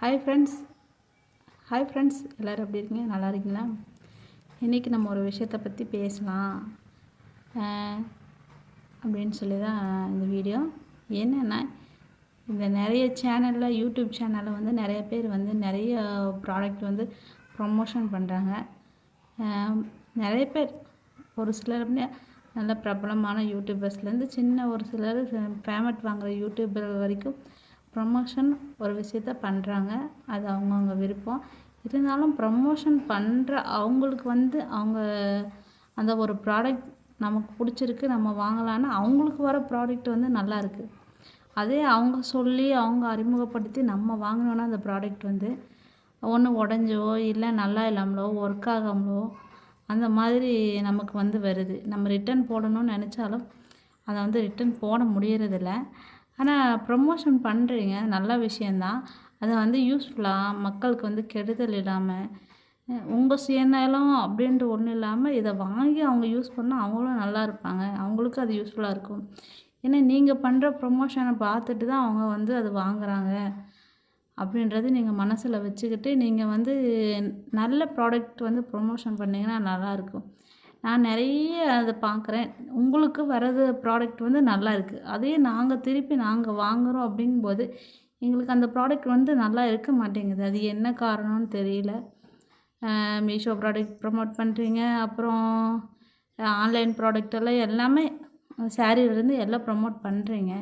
Hi friends hi friends எல்லோரும் எப்படி இருக்கீங்க? நல்லா இருக்கீங்களா? இன்றைக்கி நம்ம ஒரு விஷயத்தை பற்றி பேசலாம். அப்படின்னு சொல்லி தான் இந்த வீடியோ என்னென்னா இந்த நிறைய சேனலில் யூடியூப் சேனலில் வந்து நிறைய பேர் வந்து நிறைய ப்ராடக்ட் வந்து ப்ரொமோஷன் பண்ணுறாங்க நிறைய பேர் ஒரு சிலர் நல்ல பிரபலமான யூடியூபர்ஸ்லேருந்து சின்ன ஒரு சிலர் பேமெண்ட் வாங்குகிற யூடியூபர் வரைக்கும் ப்ரமோஷன் ஒரு விஷயத்த பண்ணுறாங்க அது அவங்கவுங்க விருப்பம். இருந்தாலும் ப்ரமோஷன் பண்ணுற அவங்களுக்கு வந்து அவங்க அந்த ஒரு ப்ராடக்ட் நமக்கு பிடிச்சிருக்கு நம்ம வாங்கலான்னு அவங்களுக்கு வர ப்ராடக்ட் வந்து நல்லா இருக்குது அதே அவங்க சொல்லி அவங்க அறிமுகப்படுத்தி நம்ம வாங்கினோன்னா அந்த ப்ராடக்ட் வந்து ஒன்று உடஞ்சோ இல்லை நல்லா இல்லாமலோ ஒர்க் ஆகாமலோ அந்த மாதிரி நமக்கு வந்து வருது. நம்ம ரிட்டர்ன் போடணும்னு நினச்சாலும் அதை வந்து ரிட்டர்ன் போட முடியறதில்ல. ஆனால் ப்ரமோஷன் பண்ணுறீங்க நல்ல விஷயந்தான் அதை வந்து யூஸ்ஃபுல்லாக மக்களுக்கு வந்து கெடுதல் இல்லாமல் உங்கள் சுயநலம் அப்படின்ட்டு ஒன்றும் இல்லாமல் இதை வாங்கி அவங்க யூஸ் பண்ணால் அவங்களும் நல்லா இருப்பாங்க. அவங்களுக்கும் அது யூஸ்ஃபுல்லாக இருக்கும். ஏன்னா நீங்கள் பண்ணுற ப்ரொமோஷனை பார்த்துட்டு தான் அவங்க வந்து அது வாங்குறாங்க. அப்படின்றது நீங்கள் மனசில் வச்சுக்கிட்டு நீங்கள் வந்து நல்ல ப்ராடக்ட் வந்து ப்ரொமோஷன் பண்ணிங்கன்னா நல்லாயிருக்கும் நான் நிறைய அதை பார்க்குறேன். உங்களுக்கு வர்றது ப்ராடக்ட் வந்து நல்லா இருக்குது அதே நாங்கள் திருப்பி நாங்கள் வாங்குகிறோம் அப்படிங்கும்போது எங்களுக்கு அந்த ப்ராடக்ட் வந்து நல்லா இருக்க மாட்டேங்குது. அது என்ன காரணம்னு தெரியல. மீஷோ ப்ராடக்ட் ப்ரமோட் பண்ணுறீங்க அப்புறம் ஆன்லைன் ப்ராடக்ட் எல்லாம் எல்லாமே சாரீலேருந்து எல்லாம் ப்ரமோட் பண்ணுறீங்க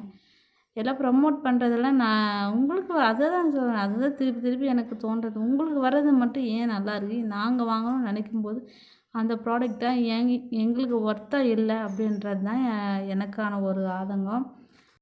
எல்லாம் ப்ரமோட் பண்ணுறதெல்லாம் நான் உங்களுக்கு அதை தான் சொல்கிறேன் அதுதான் திருப்பி திருப்பி எனக்கு தோன்றது. உங்களுக்கு வர்றது மட்டும் ஏன் நல்லா இருக்கு? நாங்கள் வாங்கணும்னு நினைக்கும் போது அந்த ப்ராடக்டை எங் எங்களுக்கு ஒர்த்தாக இல்லை அப்படின்றது தான் எனக்கான ஒரு ஆதங்கம்.